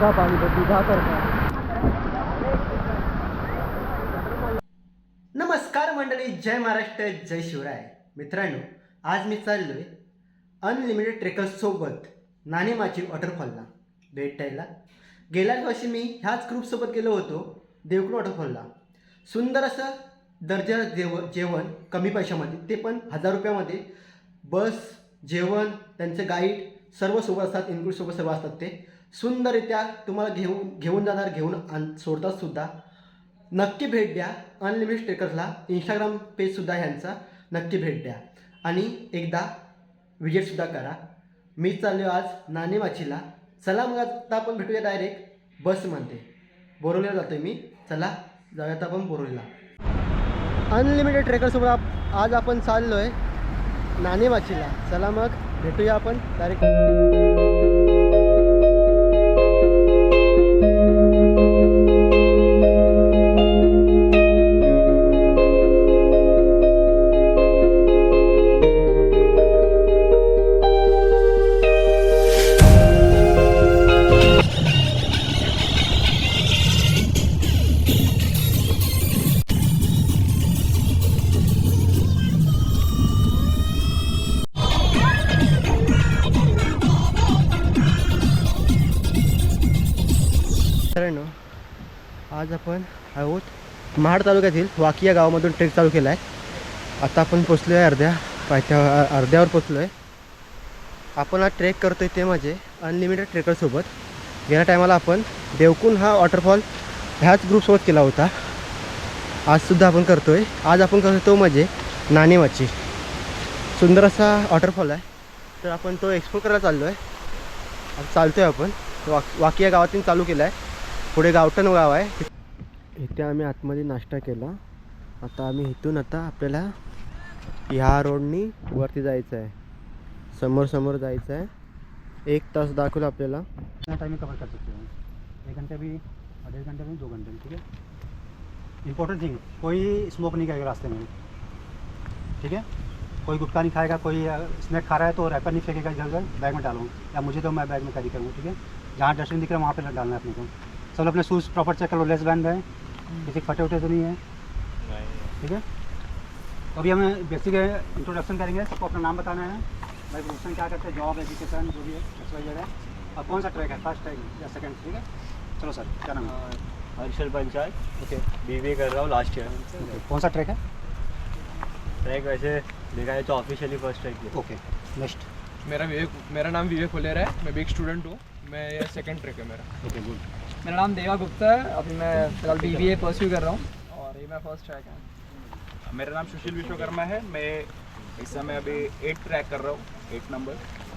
दुधासारखा पाणी तो दुधासारखा नमस्कार मंडळी जय महाराष्ट्र जय शिवराय. मित्रांनो आज मी चाललोय अनलिमिटेड ट्रेकर्ससोबत नाणेमाची वॉटरफॉलला भेट गेल्याच वर्षी मी ह्याच ग्रुपसोबत गेलो होतो देवकुड वॉटरफॉलला सुंदर असं दर्जा जेव जेवण कमी पैशामध्ये ते पण हजार रुपयामध्ये. बस जेवण त्यांचे गाईड सर्व सोबत असतात इन्क्लूड सोबत सर्व असतात ते. सुंदररित्या तुम्हाला घेऊन घेऊन जाणार घेऊन आण सोडतात सुद्धा. नक्की भेट द्या. अनलिमिटेड ट्रेकर्सला इंस्टाग्राम पेजसुद्धा ह्यांचा. नक्की भेट द्या. आणि एकदा विजिटसुद्धा करा. मी चाललो आज नाणेमाचीला. चला मग आता आपण भेटूया डायरेक्ट बसमध्ये बोरवलीला जातो मी. चला जाऊयात आपण बोरवलीला. अनलिमिटेड ट्रेकरसोबत आप आज आपण चाललो आहे नाणेमाचीला. चला मग भेटूया आपण डायरेक्ट मित्रांनो आज आपण आहोत महाड तालुक्यातील वाकी या गावामधून ट्रेक चालू केला आहे आता आपण पोचलो आहे अर्ध्या पायथ्या अर्ध्यावर पोचलो आहे आपण हा ट्रेक करतो आहे ते म्हणजे अनलिमिटेड ट्रेकरसोबत गेल्या टायमाला आपण देवकुंड हा वॉटरफॉल ह्याच ग्रुपसोबत केला होता. आजसुद्धा आपण करतो आहे आज आपण करतो तो म्हणजे नाणेमाची. सुंदर असा वॉटरफॉल आहे. तर आपण तो एक्सप्लोर करायला चाललो आहे चालतो आहे आपण. वाक वाकी या गावातून चालू केला आहे पुढे गावठण गाव आहे. इथे आम्ही आतमध्ये नाश्ता केला. आता आम्ही इथून आता आपल्याला ह्या रोडनी वरती जायचं आहे. समोर समोर जायचं आहे. एक तास दाखवलं आपल्याला. कितना टाइम में कवर कर सकते हो एक घंटे भी डेढ़ घंटे में दो घंटे में ठीक है इंपॉर्टेंट थिंग कोई स्मोक नहीं करेगा रास्ते में. ठीक है? कोई गुटखा नहीं खाएगा कोई स्नैक खा रहा है तो रैपर नहीं फेंकेगा इधर उधर बैग में डालूँ. या मुझे तो मैं बैग में कैरी करूँ ठीक है? जहाँ डस्टबिन दिख रहा है वहाँ पे डालना है अपने को. सब अपने शूज़ प्रॉपर चेक करो लेस बैंड है। किसी फटे उटे तो नहीं है। ठीक है? तो अभी हमें बेसिक इंट्रोडक्शन करेंगे सबको अपना नाम बताना है। भाई प्रोफेशन क्या करते हैं? जॉब एजुकेशन जो भी है एक्स वाई है। और कौन सा ट्रैक है? फ़र्स्ट ट्रैक या सेकंड ठीक है? चलो सर क्या नाम है? हर्षल पंचायत। ओके बी कर रहा हूँ लास्ट ईयर कौन सा ट्रैक है? ट्रैक वैसे देखा है तो ऑफिशियली फ़र्स्ट ट्रैक किया ओके नेक्स्ट मेरा विवेक मेरा नाम विवेक होलेर है। मैं भी एक स्टूडेंट हूँ। मैं ये सेकंड ट्रैक है मेरा। ओके गुड मेरा नाम देवा गुप्ता है। अभी मैं फ़िलहाल बी बी ए परस्यू कर रहा हूँ। और ये मेरा फ़र्स्ट ट्रैक है। मेरा नाम सुशील विश्वकर्मा है। मैं इस समय अभी एट ट्रैक कर रहा हूँ एट नंबर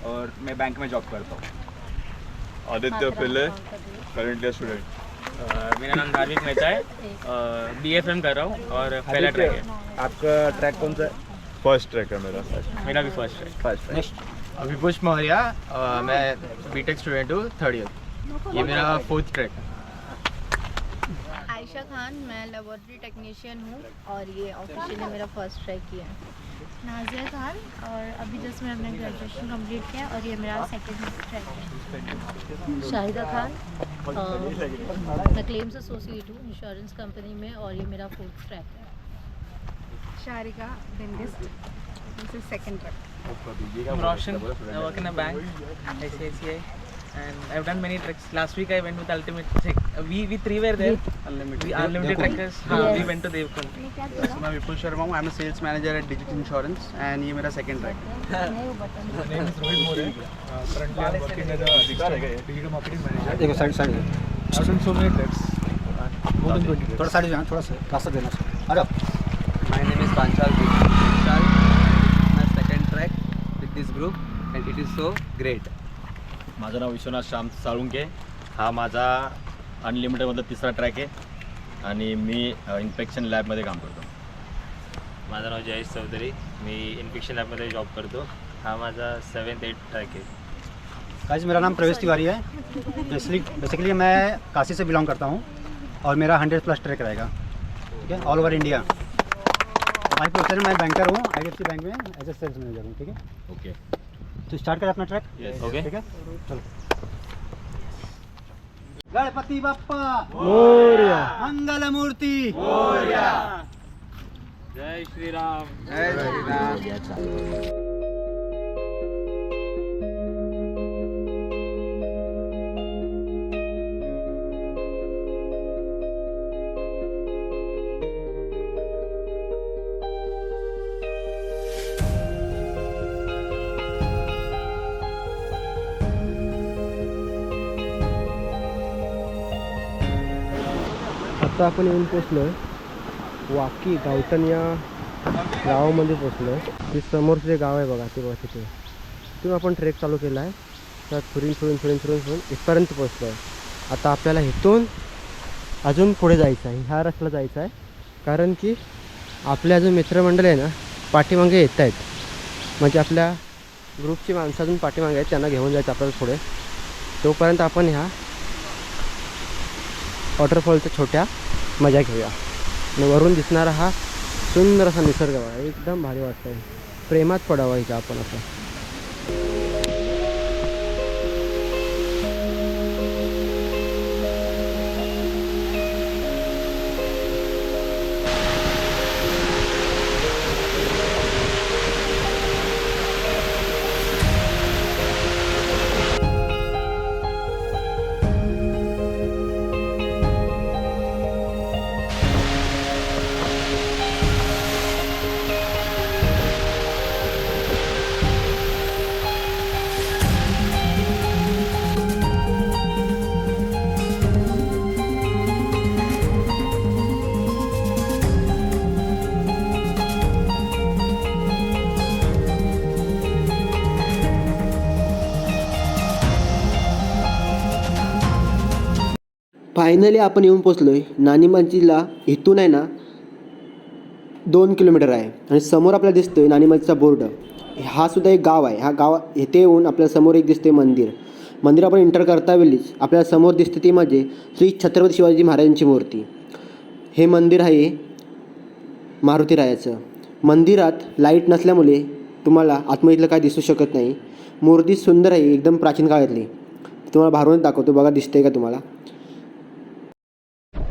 और मैं बैंक में जॉब करता हूँ। आदित्य पिल्ले करंटली स्टूडेंट मेरा नाम धार्मिक मेहता है। बी एफ़ एम कर रहा हूँ और पहला ट्रैक है। आपका ट्रैक कौन सा है? फ़र्स्ट ट्रैक है मेरा। मेरा भी फ़र्स्ट ट्रैक फ़र्स्ट नेक्स्ट अभी पुष्प मौर्या मैं बीटेक स्टूडेंट हूँ थर्ड ईयर ये मेरा फोर्थ ट्रैक है। आयशा खान मैं लेबोरेटरी टेक्नीशियन हूँ और ये ऑफिशियली मेरा फ़र्स्ट ट्रैक किया है। नाजिया खान और अभी जस्ट मैंने अपना ग्रेजुएशन कंप्लीट किया और ये मेरा सेकंड ट्रैक है। शाहिदा खान मैं क्लेम्स एसोसिएट हूँ इंश्योरेंस कंपनी में और ये मेरा फोर्थ ट्रैक है। Sharika dentist this is second track work in a bank, ICICI, and I've done many treks. Last week I went with Ultimate. Trek. Uh, we we three were there. Unlimited. We unlimited trekkers. हाँ, we Yes. went to Devkund. मैं विपुल शर्मा हूँ I am sales manager at digital insurance and ये मेरा second track My name is Rohit More. Uh, currently I'm working as a digital, digital marketing manager. देखो side side done so many treks. Uh, more than 20 treks. थोड़ा side जाना थोड़ा सा रास्ता देना जाओ My name is Panchal Vishal. My second track with this group and it is so great. माझं नाव विश्वनाथ श्याम साळुंके. हा माझा अनलिमिटेडमधला तिसरा ट्रॅक आहे आणि मी इन्फेक्शन लॅबमध्ये काम करतो. माझं नाव जयेश चौधरी. मी इन्फेक्शन लैब लॅबमध्ये जॉब करतो. हा माझा सेवन्थ एट ट्रॅक आहे. गाइस मेरा नाम प्रवेश तिवारी है. बेसिकली बेसिकली मैं काशी से बिलोंग करता हूँ और मेरा हंड्रेड प्लस ट्रैक रहेगा. ठीक है? All over India my profession मैं बैंकर हूँ आई बैंक में एज ए सेल्स मैनेजर हूँ ठीक है? ओके तो स्टार्ट करें अपना ट्रैक. Okay. ठीक है? चलो. गणपती बाप्पा! मोरया. मंगलमूर्ती! जय श्रीराम. आता आपण येऊन पोचलोय वाकी गावटण या गावामध्ये पोचलोय ते समोरचं जे गाव आहे बघा ते बघा तिथे. तिथून आपण ट्रेक चालू केला आहे. तर फिरून फिरून फिरून फिरून फिरून इथपर्यंत पोचलो आहे. आता आपल्याला इथून अजून पुढे जायचं आहे. ह्या रस्त्याला जायचं आहे. कारण की आपले अजून मित्रमंडळ आहे ना पाठीमागे येत आहेत. म्हणजे आपल्या ग्रुपची माणसं अजून पाठीमागे आहेत त्यांना घेऊन जायचं आपल्याला पुढे. तोपर्यंत आपण ह्या वॉटरफॉलच्या छोट्या मजा घेऊया. आणि वरून दिसणारा हा सुंदर असा निसर्ग एकदम भारी वाटतं आहे प्रेमात पडावा इथं आपण असं. फायनली आपण येऊन पोचलो आहे नाणीमाचीला इथून आहे ना दोन किलोमीटर आहे. आणि समोर आपल्याला दिसतो आहे नाणीमाचीचा बोर्ड. हा सुद्धा एक गाव आहे. हा गाव येथे येऊन आपल्याला समोर एक दिसते मंदिर. मंदिर आपण एंटर करता वेळीच आपल्याला समोर दिसते ती म्हणजे श्री छत्रपती शिवाजी महाराजांची मूर्ती. हे मंदिर आहे मारुती रायाचं. मंदिरात लाइट नसल्यामुळे तुम्हाला आतमधीतलं काय दिसू शकत नाही. मूर्ती सुंदर आहे एकदम प्राचीन काळातली. तुम्हाला बाहेरून दाखवतो बघा दिसते का तुम्हाला?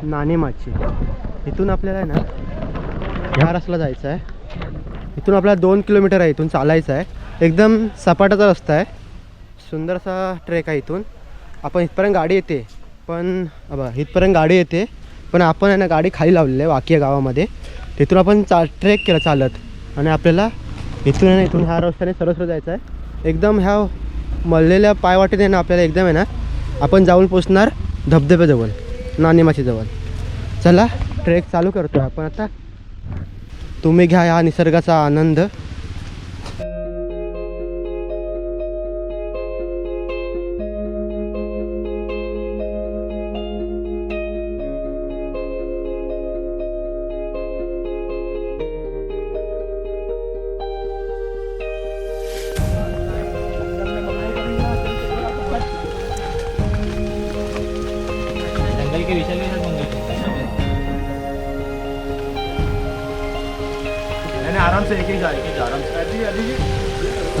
नाणेमाची. इथून आपल्याला आहे ना ह्या रस्त्याला जायचं आहे. इथून आपल्याला दोन किलोमीटर आहे इथून चालायचं आहे. एकदम सपाटाचा रस्ता आहे. सुंदर असा ट्रेक आहे इथून. आपण इथपर्यंत गाडी येते पण बघा इथपर्यंत गाडी येते पण आपण आहे ना गाडी खाली लावलेली आहे वाकी गावामध्ये. तिथून आपण चा ट्रेक केला चालत. आणि आपल्याला इथून आहे ना इथून ह्या रस्त्याने सरळ जायचं आहे. एकदम ह्या मळलेल्या पायवाटेने ना आपल्याला एकदम आहे ना आपण जाऊन पोचणार धबधब्याजवळ. नाणेमाचीजवळ चला ट्रेक चालू करतो आपण आता. तुम्ही घ्या या निसर्गाचा आनंद.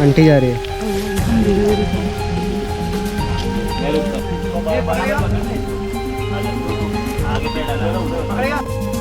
आंटी जा रही है। आगे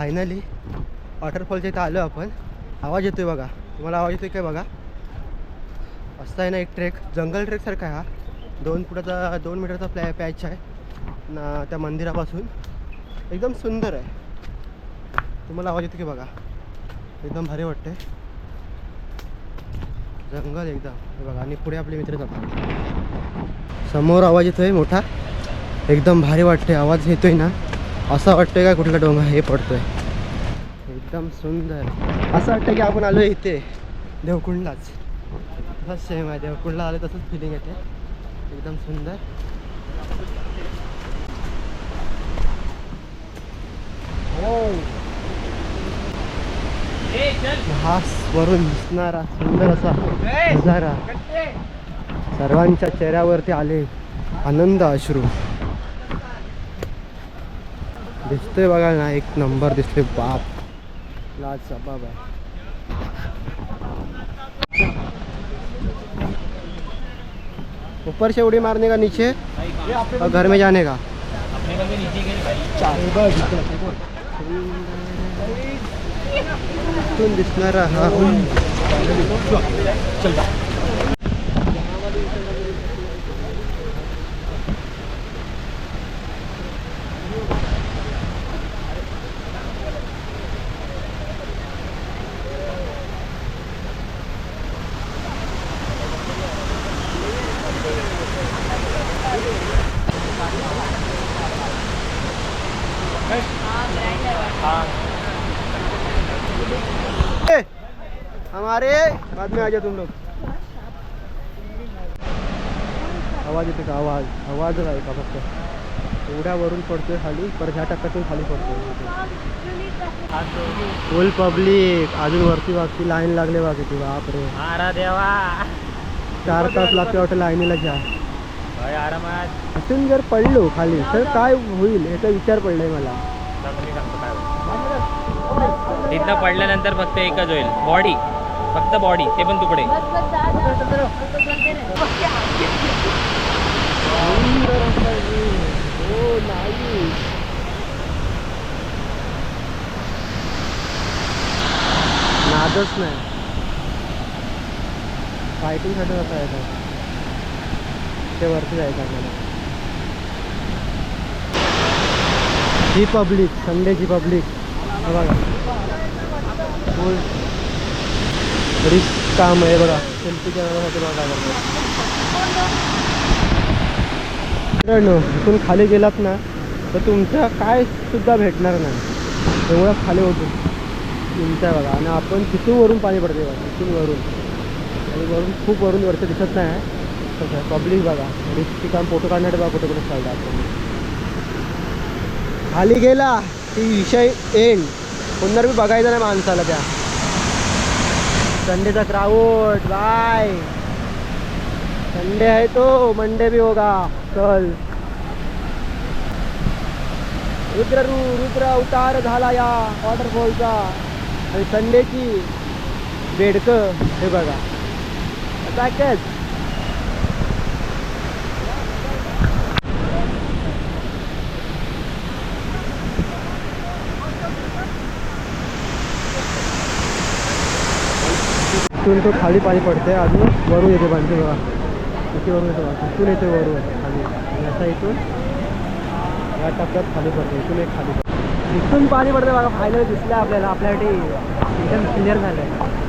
फायनली वॉटरफॉलच्या इथं आलो आपण. आवाज येतोय बघा. तुम्हाला आवाज येतोय काय बघा? असं आहे ना एक ट्रेक जंगल ट्रेकसारखा आहे हा. दोन फुटाचा दोन मीटरचा प्लॅ पॅच आहे. ना त्या मंदिरापासून. एकदम सुंदर आहे. तुम्हाला आवाज येतो की बघा? एकदम भारी वाटते जंगल एकदम. हे बघा आणि पुढे आपले मित्र जातात. समोर आवाज येतोय मोठा. एकदम भारी वाटते आवाज येतोय ना. असं वाटतंय का कुठला डोंगर हे पडतोय? एकदम सुंदर. असं वाटतं की आपण आलो इथे देवकुंडलाच. तसंच सेम आहे देवकुंडला आलं तसंच फिलिंग येते. एकदम सुंदर. हा. वरून दिसणारा सुंदर असा नजारा. सर्वांच्या चेहऱ्यावरती आले आनंद अश्रू. दिसतोय बघा ना, एक नंबर दिसतोय बाप। लाज बाब आहे ऊपर से उड़ी मारने का, नीचे? और घर में जाने का? दिसणारा हा। ए, हमारे बाद में आ जाओ तुम लोग। आवाज़ येतो का आवाज़ आवाजच आहे का। फक्त एवढ्या वरून पडतोय खाली परत ह्या टप्प्यातून खाली पडतोय फुल पब्लिक अजून वरती वागती लाईन लागले किती बापरे देवा। चार तास लागते वाटतं लाईनीला घ्या भाई आरामात इथून जर पडलो खाली तर काय होईल याचा विचार पडलाय मला. मी सांगतो काय होईल. तिथनं पडल्यानंतर फक्त एकच होईल. बॉडी फक्त बॉडी ते पण तुकडे. हो नाही. नादच नाही फायटिंगसाठी कसं आहे ते वरती जायचं आपल्याला. ही पब्लिक संडेची पब्लिक बघा. फुल काम आहे बघा. सेल्फी कॅमेरासाठी बघा खाली गेलात ना, तर तुमच्या काय सुद्धा भेटणार नाही. एवढं खाली होतो. तुमच्या बघा. आणि आपण पडते बघा. तिथून वरून. आणि वरून खूप वरून कसं आहे पब्लिक बघा. म्हणजे रिस्की काम फोटो काढण्यासाठी बघा कुठे कुठे चालतं आपण खाली गेला की विषय एंड पुन्हा बी बघायचं नाही माणसाला त्या. संडेचा क्राऊड बाय संडे आहे तो मंडे भी होगा. चल. रुद्र रुद्र उतार झाला या वॉटरफॉलचा आणि संडेची बेडकं हे बघा. पॅकेज इथून तो खाली पाणी पडते अजून वरून येते पाणी बघा. किती वरून येतो बघा. इथून येते वरून खाली. असा इथून या टप्प्यात खाली पडते इथून एक खाली पडते इथून पाणी पडते बघा. फायनल दिसलं आपल्याला. आपल्यासाठी एकदम क्लिअर झालं आहे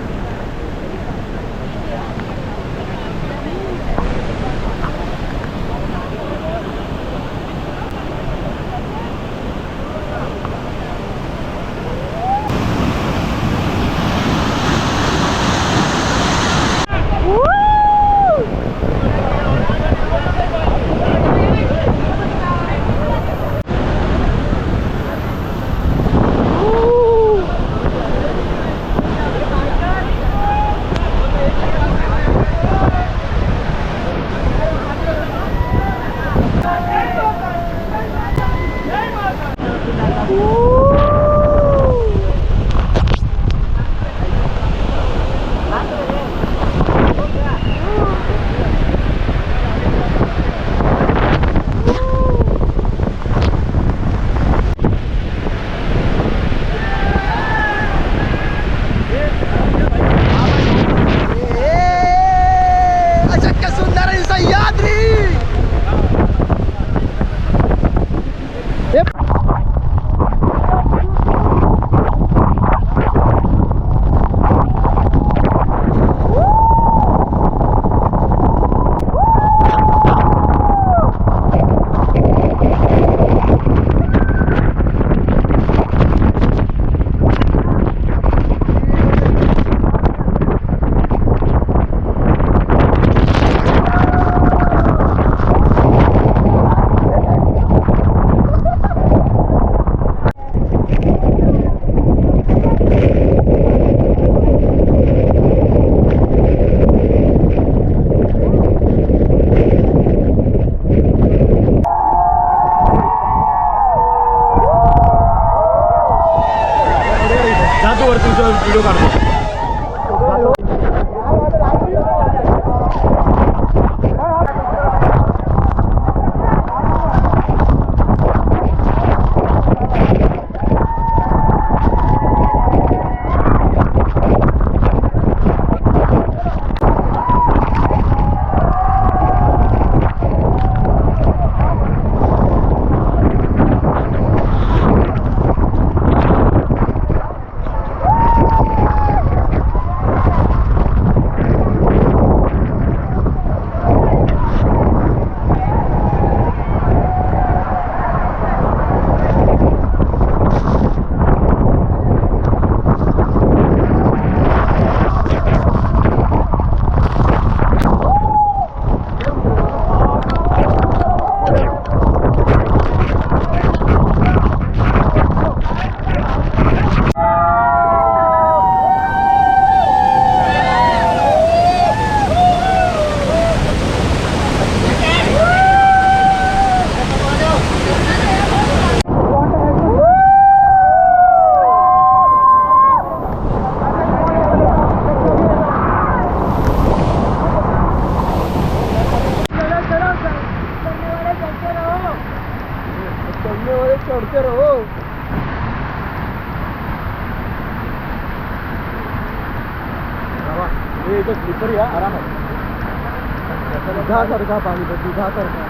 वो दिखा कर है।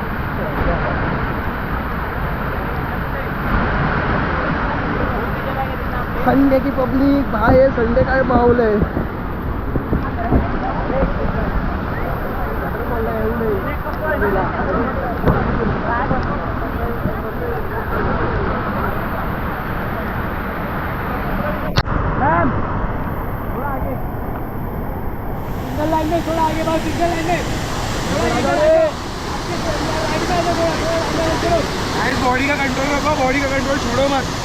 संडे की पब्लिक भाई है संडे का माहौल है। सिंगल लाइन में, थोड़ा आगे बढ़ सिंगल लाइन में। मावलंय बॉडी का कंट्रोल रखो बॉडी का कंट्रोल छोड़ो मत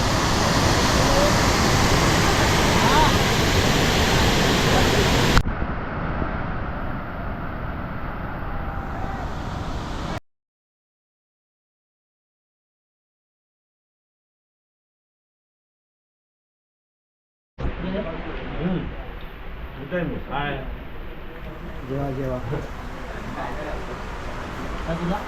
जेवा जेवा. जेवा